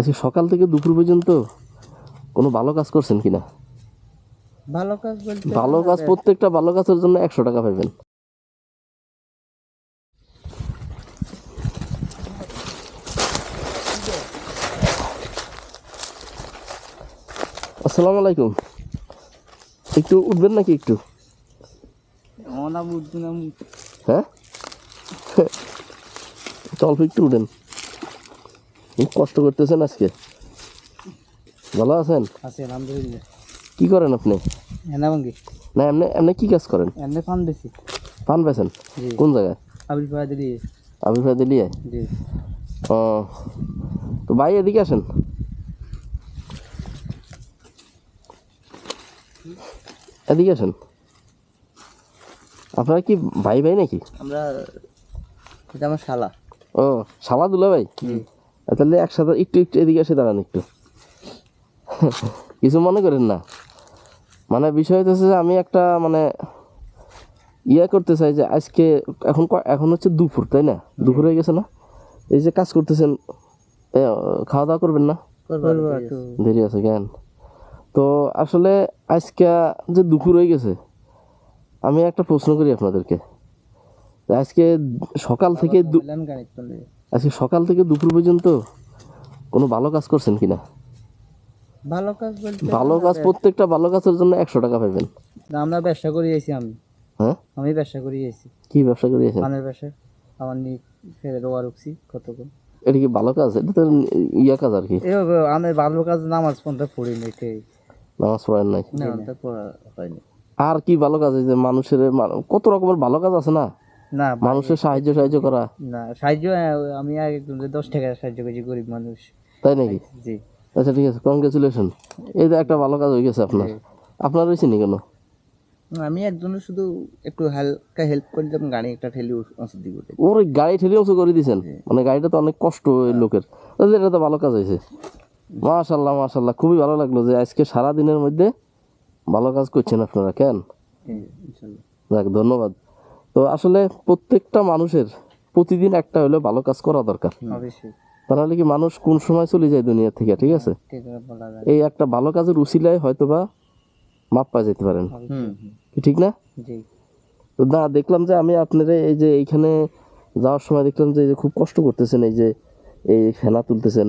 আজকে সকাল থেকে দুপুর পর্যন্ত কোনো ভালো কাজ করছেন কিনা ভালো কাজ বলতে ভালো কাজ প্রত্যেকটা ভালো কাজের জন্য একশো টাকা পাবেন আসসালামু আলাইকুম। একটু উঠবেন নাকি একটু? হ্যাঁ? অল্প একটু উঠেন। খুব কষ্ট করতেছেন আজকে। ভালো আছেন? আছে আলহামদুলিল্লাহ। কি করেন আপনি? না এমনি এমনি কি কাজ করেন? এমনি ফান বেশি। পান পেছেন কোন জায়গায়? আবির আবির দিলিয়ে ও তো ভাই এদিকে আসেন। এদিকে আসেন। আপনারা কি ভাই ভাই নাকি? আমরা এটা আমার শালা। ও শালা দুলা ভাই তাহলে একসাথে একটু একটু এদিকে এসে দাঁড়ান একটু। কিছু মনে করেন না। মানে বিষয় হচ্ছে যে আমি একটা মানে ইয়ে করতে চাই যে আজকে এখন এখন হচ্ছে দুপুর তাই না? দুপুর হয়ে গেছে না? এই যে কাজ করতেছেন খাওয়া দাওয়া করবেন না? দেরি আছে। কেন? তো আসলে আজকে যে দুপুর হয়ে গেছে আমি একটা প্রশ্ন করি আপনাদেরকে। আজকে সকাল থেকে আজকে সকাল থেকে দুপুর পর্যন্ত কোনো ভালো কাজ করছেন কিনা? ভালো কাজ বলতে ভালো কাজ প্রত্যেকটা ভালো কাজের জন্য একশো টাকা পাবেন আমরা ব্যবসা করে আইছি আমি। হ্যাঁ? আমি ব্যবসা করে আইছি। কি ব্যবসা করিয়েছেন পানের ব্যবসা। আমার নি ফেরে রোয়া রুকছি কতক্ষণ এটা কি ভালো কাজ? এটা তো ইয়া কাজ আর কি। আমি ভালো কাজ নামাজ পড়তে পড়ি নি এটাই নামাজ পড়েন নাই? না ওটা পড়া হয়নি। আর কি ভালো কাজ? এই যে মানুষের কত রকমের ভালো কাজ আছে না? না মানুষের সাহায্য সাহায্য করা। না সাহায্য আমি আগে দশ টাকা সাহায্য করেছি গরিব মানুষ। তাই নাকি? জি। আচ্ছা ঠিক আছে কংগ্রেচুলেশন এই যে একটা ভালো কাজ হয়ে গেছে আপনার। আপনার রয়েছে নি কেন? আমি একজনের শুধু একটু হালকা হেল্প করে দিলাম গাড়ি একটা ঠেলি ওষুধ দিব ওর গাড়ি ঠেলে উঁচু করে দিয়েছেন মানে গাড়িটা তো অনেক কষ্ট ওই লোকের। তাহলে এটা তো ভালো কাজ হয়েছে। মাশাল্লাহ মাশাল্লাহ খুবই ভালো লাগল যে আজকে সারা দিনের মধ্যে ভালো কাজ করছেন আপনারা কেন? যাক ধন্যবাদ। তো আসলে প্রত্যেকটা মানুষের প্রতিদিন একটা হলেও ভালো কাজ করা দরকার। তাহলে কি মানুষ কোন সময় চলে যায় দুনিয়া থেকে ঠিক আছে? ঠিক আছে বলা যায়। এই একটা ভালো কাজের উসিলায় হয়তো বা মাপ পাই যেতে পারেন। ঠিক না? তো না দেখলাম যে আমি আপনারা এই যে এইখানে যাওয়ার সময় দেখলাম যে এই যে খুব কষ্ট করতেছেন এই যে এই ফেনা তুলতেছেন।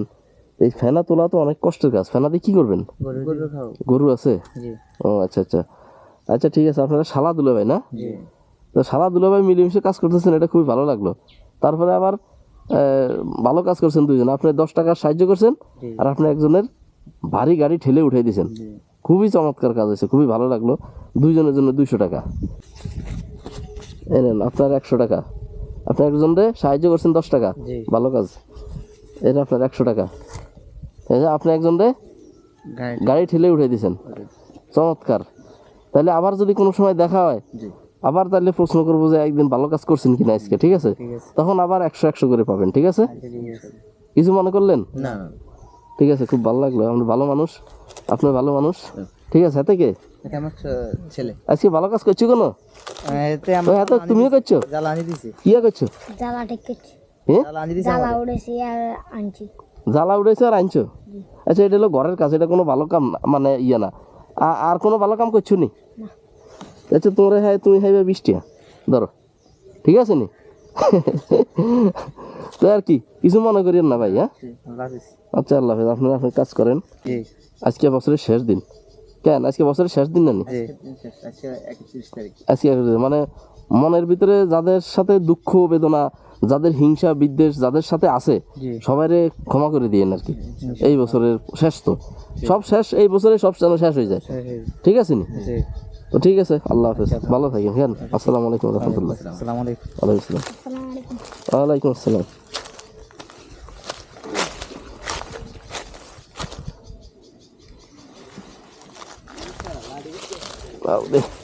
এই ফেনা তোলা তো অনেক কষ্টের কাজ। ফেনা দিয়ে কি করবেন? গরু গরু খাও গরু আছে? ও আচ্ছা আচ্ছা। আচ্ছা ঠিক আছে আপনারা শালা দুলে ভাই না? জি। তো সারা দুলে ভাই মিলেমিশে কাজ করতেছেন এটা খুবই ভালো লাগল। তারপরে আবার ভালো কাজ করছেন দুইজন। আপনি দশ টাকার সাহায্য করছেন আর আপনি একজনের ভারী গাড়ি ঠেলে উঠে দিয়েছেন। খুবই চমৎকার কাজ হয়েছে খুবই ভালো লাগল। দুইজনের জন্য দুইশো টাকা। এই নেন আপনার একশো টাকা। আপনি একজনরে সাহায্য করছেন দশ টাকা। ভালো কাজ। এটা আপনার একশো টাকা। আপনি একজনরে গাড়ি ঠেলে উঠে দিয়েছেন। চমৎকার। তাহলে আবার যদি কোনো সময় দেখা হয় আবার তাহলে প্রশ্ন করব যে একদিন ভালো কাজ করছেন কিনা আজকে ঠিক আছে? তখন আবার একশো একশো করে পাবেন ঠিক আছে? আচ্ছা, ঠিক আছে। কিছু মনে করলেন? না। ঠিক আছে খুব ভালো লাগল। আপনি ভালো মানুষ। আপনি ভালো মানুষ। ঠিক আছে হাতে কে? ছেলে। আজকে ভালো কাজ করছ কোনো? হাতে তুমিও করছ? জ্বালা আনি দিছি। কিয়া করছ? জ্বালা ঠিক করছি। জ্বালা আনি দিছি জ্বালা উড়েছি আর আনছি। জ্বালা উঠেছে আর আনছো? আচ্ছা এটা হলো ঘরের কাজ এটা কোনো ভালো কাম না, মানে ইয়ে না। আর কোনো ভালো কাম করছ নি? আচ্ছা তোমরা হ্যাঁ তুমি খাইবে বৃষ্টিয়া ধরো। ঠিক আছে নি? তো আর কি কিছু মনে করিয়েন না ভাই হ্যাঁ? আচ্ছা আল্লাহ হাফেজ আপনারা আপনি কাজ করেন। আজকে বছরের শেষ দিন। কেন? আজকে বছরের শেষ দিন না নি? আজকে মানে মনের ভিতরে যাদের সাথে দুঃখ বেদনা যাদের হিংসা বিদ্বেষ যাদের সাথে আছে সবাইরে ক্ষমা করে দিয়েন আর কি। এই বছরের শেষ তো। সব শেষ এই বছরে সব যেন শেষ হয়ে যায়। ঠিক আছে নি? তো ঠিক আছে আল্লাহ হাফেজ। ভালো থাকেন হ্যাঁ আসসালামু আলাইকুম রহমতুল্লাহ। আসসালামু আলাইকুম। ওয়ালাইকুম আসসালাম। আসসালামু।